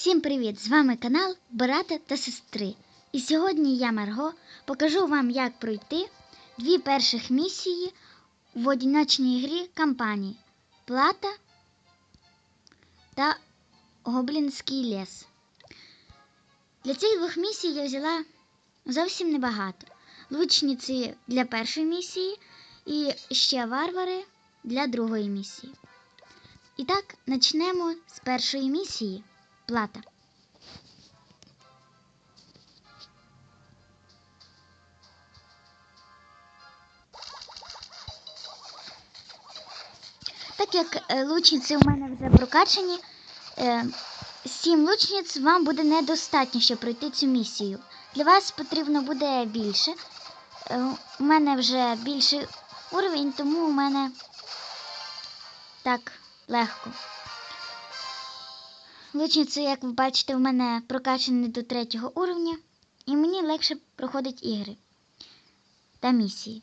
Всім привіт! З вами канал Брата та Сестри. І сьогодні я, Марго, покажу вам, як пройти дві перших місії в одиночній грі кампанії Плата та Гоблінський ліс. Для цих двох місій я взяла зовсім небагато. Лучниці для першої місії і ще варвари для другої місії. І так, почнемо з першої місії плата. Так як е, лучниці у мене вже прокачані, е, сім лучниць вам буде недостатньо, щоб пройти цю місію. Для вас потрібно буде більше. Е, У мене вже більший уровень, тому у мене так легко. Лучниці, як ви бачите, в мене прокачані до третього уровня, і мені легше проходить ігри та місії.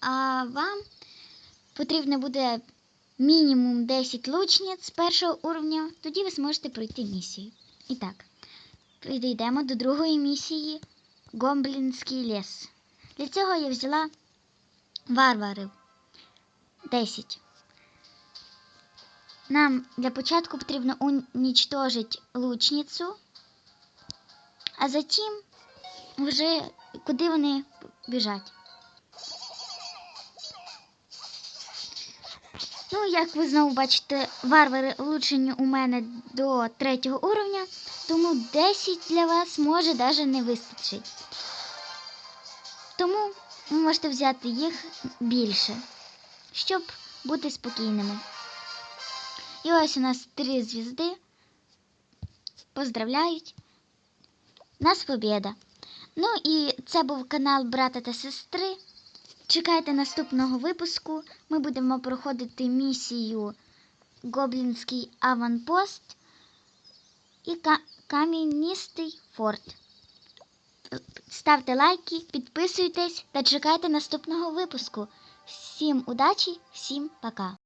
А вам потрібно буде мінімум 10 лучниць з першого уровня, тоді ви зможете пройти місію. І так, підійдемо до другої місії Гомблінський ліс. Для цього я взяла варварів 10. Нам для початку потрібно уничтожить лучницю, а затім вже куди вони біжать. Ну, як ви знову бачите, варвари влучені у мене до третього уровня, тому 10 для вас може навіть не вистачить. Тому ви можете взяти їх більше, щоб бути спокійними. І ось у нас три звізди. Поздравляють. Нас побєда. Ну і це був канал Брата та Сестри. Чекайте наступного випуску. Ми будемо проходити місію Гоблінський аванпост і кам'яністий форт. Ставте лайки, підписуйтесь та чекайте наступного випуску. Всім удачі, всім пока!